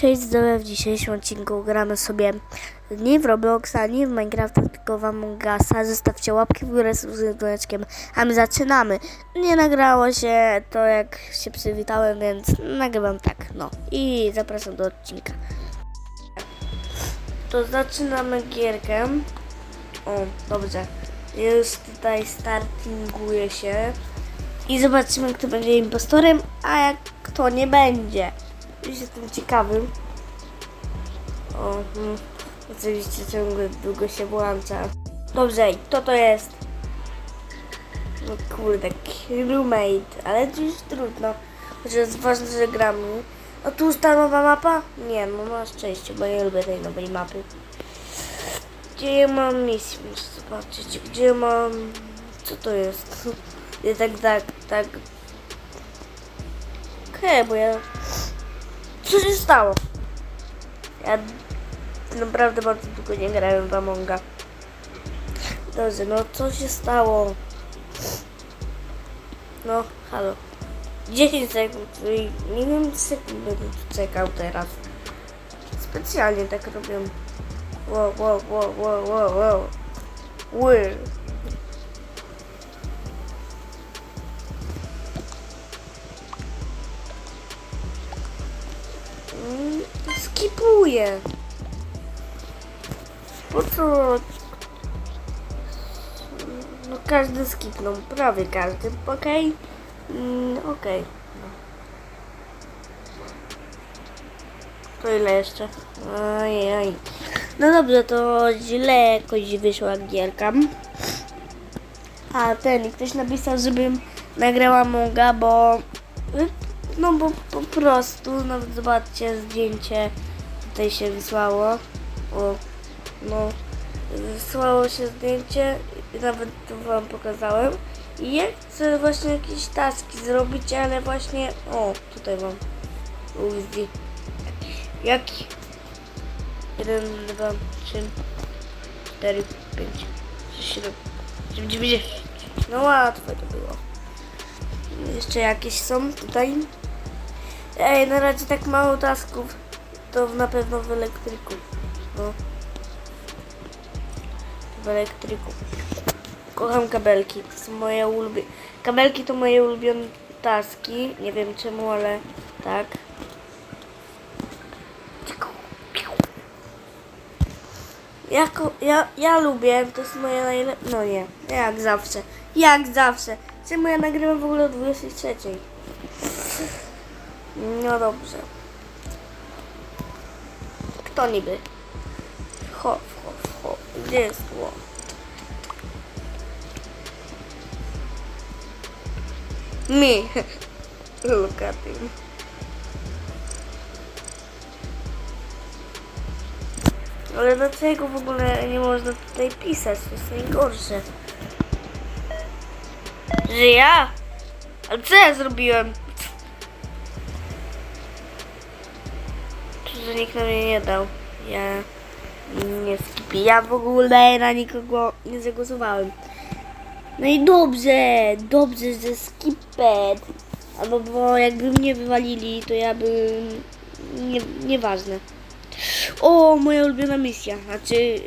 Cześć, zdrowie. W dzisiejszym odcinku gramy sobie nie w Robloxa, nie w Minecrafta, tylko w Among Usa. Zostawcie łapki w górę z dzwoneczkiem, a my zaczynamy. Nie nagrało się to, jak się przywitałem, więc nagrywam tak, no. I zapraszam do odcinka. To zaczynamy gierkę. O, dobrze. Już tutaj startinguje się. I zobaczymy, kto będzie impostorem, a jak kto nie będzie. Jestem ciekawy. O, hmm. oczywiście ciągle długo się włącza. Dobrze, kto to jest? No kurde, crewmate, ale to już trudno. Chociaż jest ważne, że gramy. A tu już ta nowa mapa? Nie, no masz szczęście, bo nie lubię tej nowej mapy. Gdzie ja mam misję? Muszę zobaczyć, gdzie ja mam... Co to jest? Nie tak, tak, tak... Okej, bo ja... Co się stało? Ja naprawdę bardzo długo nie grałem w Amonga. Dobrze, no co się stało? No, halo. 10 sekund, nie wiem sekund będę tu czekał teraz. Specjalnie tak robię. Wow, wow, wow, wow, wow, wow. Ły. Skipuję. Po co? No każdy skipnął, prawie każdy, okej? Mm, okej. No. To ile jeszcze? Ojej. No dobrze, to źle jakoś wyszła gierka. A ten, ktoś napisał, żebym nagrała Monga, bo... No bo po prostu, nawet zobaczcie, zdjęcie tutaj się wysłało. O, no, wysłało się zdjęcie i nawet to wam pokazałem. I ja chcę właśnie jakieś taski zrobić, ale właśnie, o, tutaj mam USD. Jaki? 1, 2, 3, 4, 5, 6, 7, 8, 9, 10. No łatwe to było. Jeszcze jakieś są tutaj. Ej, na razie tak mało tasków. To na pewno w elektryku. No. W elektryku. Kocham kabelki. To są moje ulubione. Kabelki to moje ulubione taski. Nie wiem czemu, ale tak. Jako, ja, ja lubię, to jest moje najlepsze. No nie, jak zawsze. Jak zawsze. Czemu ja nagrywam w ogóle o 23? No dobrze. Kto niby? Ho, ho, ho. Gdzie jest tło? Mi. Look at him. Ale dlaczego w ogóle nie można tutaj pisać? To jest najgorsze. Że ja? Ale co ja zrobiłem? Że nikt na mnie nie dał? Ja nie skipi. Ja w ogóle na nikogo nie zagłosowałem. No i dobrze, dobrze, że skipet. Albo bo jakby mnie wywalili, to ja bym... Nie, nieważne. O, moja ulubiona misja. Znaczy...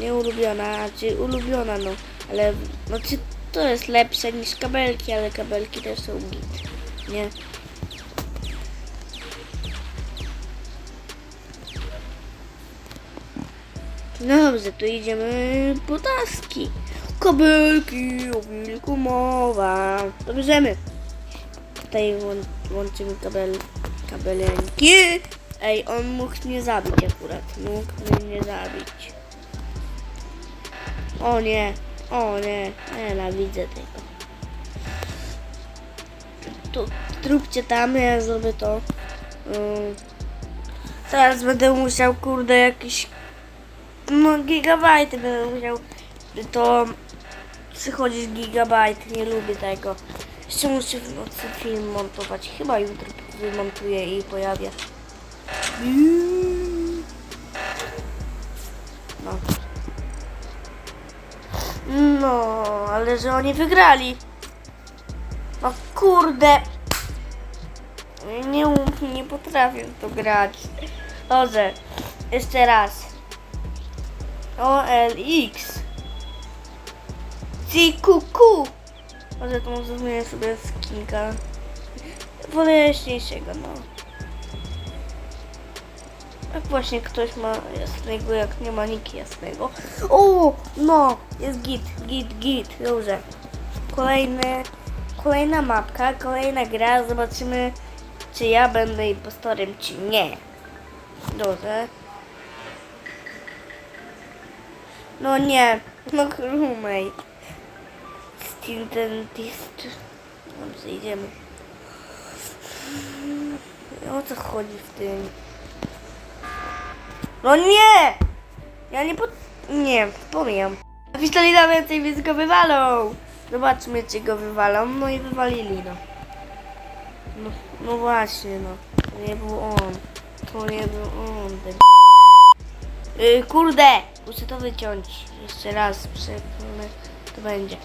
Nie ulubiona, znaczy ulubiona, no. Ale, znaczy to jest lepsze niż kabelki, ale kabelki też są git. Nie? No dobrze, to idziemy po taski. Kabelki, o wilku mowa. To bierzemy. Tutaj łą- łączymy kabel, kabelenki. Ej, on mógł mnie zabić akurat. Mógł mnie zabić. O nie, o nie, nienawidzę tego. Tu, tróbcie tam, ja zrobię to. Mm. Teraz będę musiał, kurde, jakieś no gigabajty będę musiał to przychodzić gigabajt, nie lubię tego. Jeszcze muszę w nocy film montować, chyba jutro wymontuję i pojawię. No. No, ale że oni wygrali. No kurde. Nie nie potrafię to grać. Dobrze, jeszcze raz. OLX. CQQ. Może to może zmienię sobie skinka. Wolę jaśniejszego, no. Jak właśnie ktoś ma jasnego, jak nie ma nikt jasnego. O, no, jest git, git, git, dobrze. Kolejny, kolejna mapka, kolejna gra, zobaczymy, czy ja będę impostorem, czy nie. Dobrze. No nie, no crewmate. Steam Dentist. Dobrze, idziemy. O co chodzi w tym? No nie! Ja nie pod... Nie, pomijam. A pistoleta więcej, więc go wywalą. Zobaczmy, czy go wywalą. No i wywalili, no. No, no właśnie, no. To nie był on. To nie był on. ten- Yy, kurde! Muszę to wyciąć. Jeszcze raz. Przepnę. To będzie.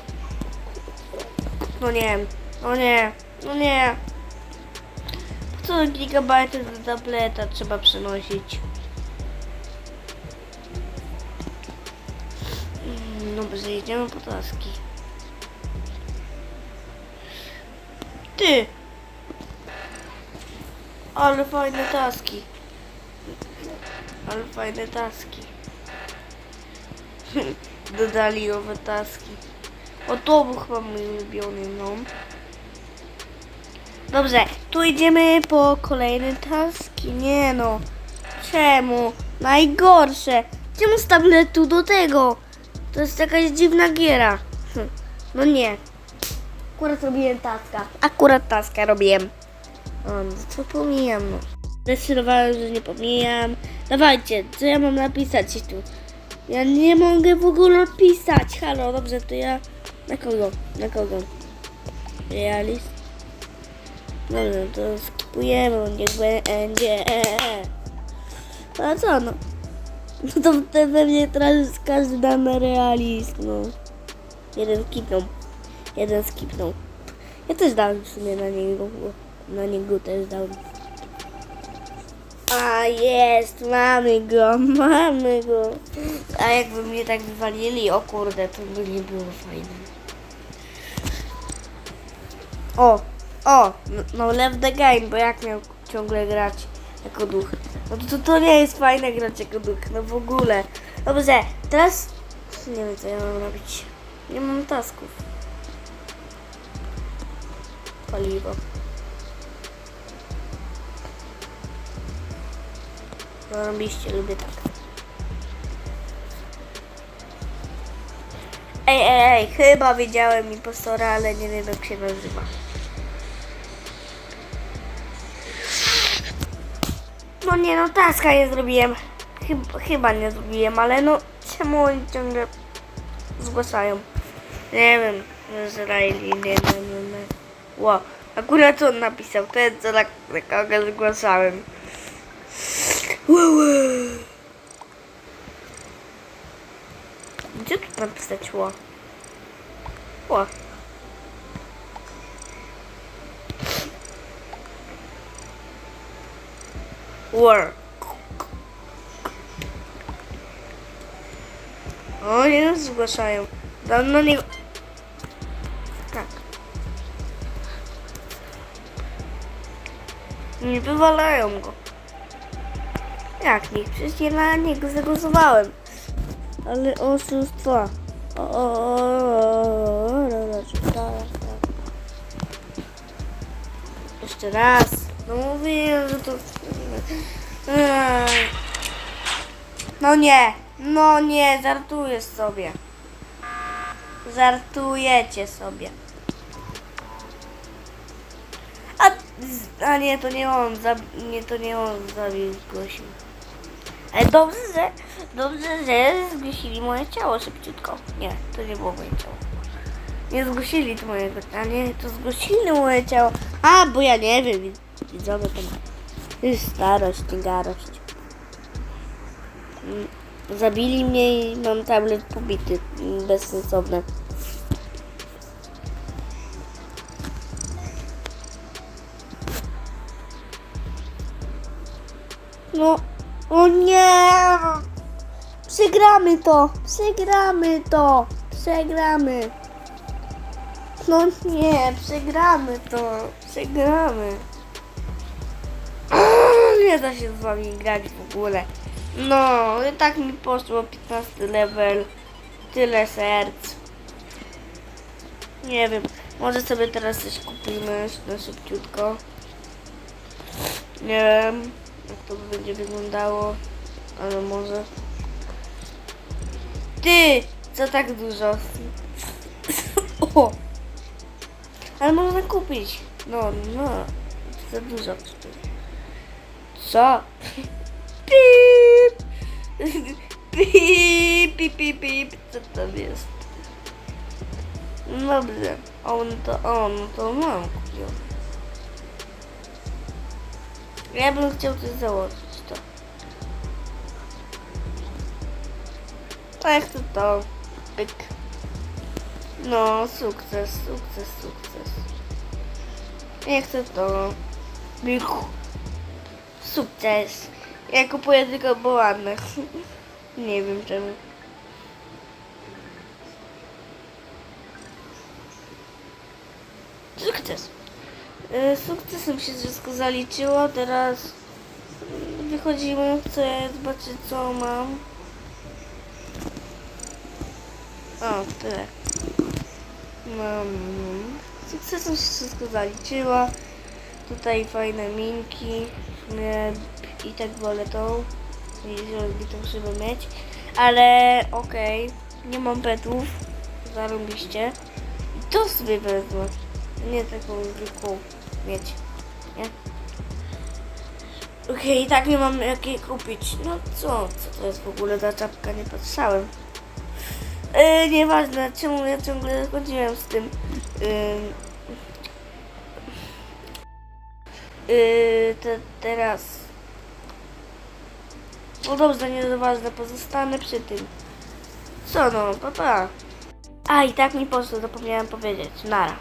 No nie. No nie. No nie. Po co gigabajty do tableta trzeba przenosić? Mm, Dobrze, jedziemy po taski. Ty! Ale fajne taski. Ale fajne taski. Dodali nowe taski. O to był chyba mój ulubiony, no. Dobrze, tu idziemy po kolejne taski. Nie no. Czemu? Najgorsze. Czemu z tabletu do tego? To jest jakaś dziwna giera. Hm. No nie. Akurat robiłem taska. Akurat taska robiłem. O, no co pomijam, no. Zdecydowałem, że nie pomijam. Dawajcie, co ja mam napisać tu? Ja nie mogę w ogóle pisać. Halo, dobrze, to ja... Na kogo? Na kogo? Realist? Dobrze, to skipujemy, niech będzie. A co no? No to pewnie teraz każdy damy realist, no. Jeden skipnął. Jeden skipnął. Ja też dałem w sumie na niego. Na niego też dałem. A jest, mamy go, mamy go. A jakby mnie tak wywalili, o kurde, to by nie było fajne. O, o, no, no left the game, bo jak miał ciągle grać jako duch? No to, to nie jest fajne grać jako duch, no w ogóle. Dobrze, teraz nie wiem co ja mam robić. Nie mam tasków. Paliwo. Zarobiście, lubię tak. Ej, ej, ej, chyba widziałem impostora, ale nie wiem jak się nazywa. No nie no, taska nie zrobiłem. Chyba, chyba nie zrobiłem, ale no czemu oni ciągle zgłaszają? Nie wiem, Izraeli, nie wiem, nie wiem. Ło, akurat on napisał, to jest na kogo zgłaszałem. Wow. Gdzie tu napisać ło? Ło. War. O, nie zgłaszają. Dam na niego. Tak. Nie wywalają go. Jak nie? Przecież ja na niego zagłosowałem. Ale oszustwa. O, o, o, o, o. Jeszcze raz. No mówiłem, że to... Ej. No nie, no nie, żartujesz sobie. Żartujecie sobie. A, a nie, to nie on, nie, to nie on zabił, zgłosił. Dobrze, że, dobrze, że zgłosili moje ciało szybciutko. Nie, to nie było moje ciało. Nie zgłosili to mojego ciała, nie, to zgłosili moje ciało. A, bo ja nie wiem, widzowie tam. Już starość, nie garość. Mm, Zabili mnie i mam tablet pobity. Mm, Bezsensowne. No, o nie! Przegramy to! Przegramy to! Przegramy! No nie, przegramy to! Przegramy! Nie da się z wami grać w ogóle. No, i tak mi poszło 15 level. Tyle serc. Nie wiem, może sobie teraz coś kupimy na szybciutko. Nie wiem, jak to będzie wyglądało, ale może. Ty! Co tak dużo? O! Ale można kupić. No, no. Za dużo. Co? Pip! Pip, pip, pip, pip. Co tam jest? No Dobrze. O, no to, o, no to mam kupione. Ja bym chciał coś założyć, to. A jak to to? Pyk. No, sukces, sukces, sukces. Jak to to? Pyk. Sukces. Ja kupuję tylko bo ładne. Nie wiem czemu. Sukces. E, Sukcesem się wszystko zaliczyło, teraz wychodzimy, chcę zobaczyć co mam. O, tyle. Mam. Sukcesem się wszystko zaliczyło. Tutaj fajne minki. I tak wolę tą. Jeżeli to musimy mieć. Ale okej. Nie mam petów. Zarobiście. I to sobie wezmę. Nie taką zwykłą mieć. Nie? Okej, i tak nie mam jakiej kupić. No co? Co to jest w ogóle za czapka? Nie patrzałem. Yy, nieważne, czemu ja ciągle chodziłem z tym. Yy, te, teraz. No dobrze, nieważne, pozostanę przy tym. Co no, papa. Pa. A i tak mi poszło, zapomniałem powiedzieć. Nara.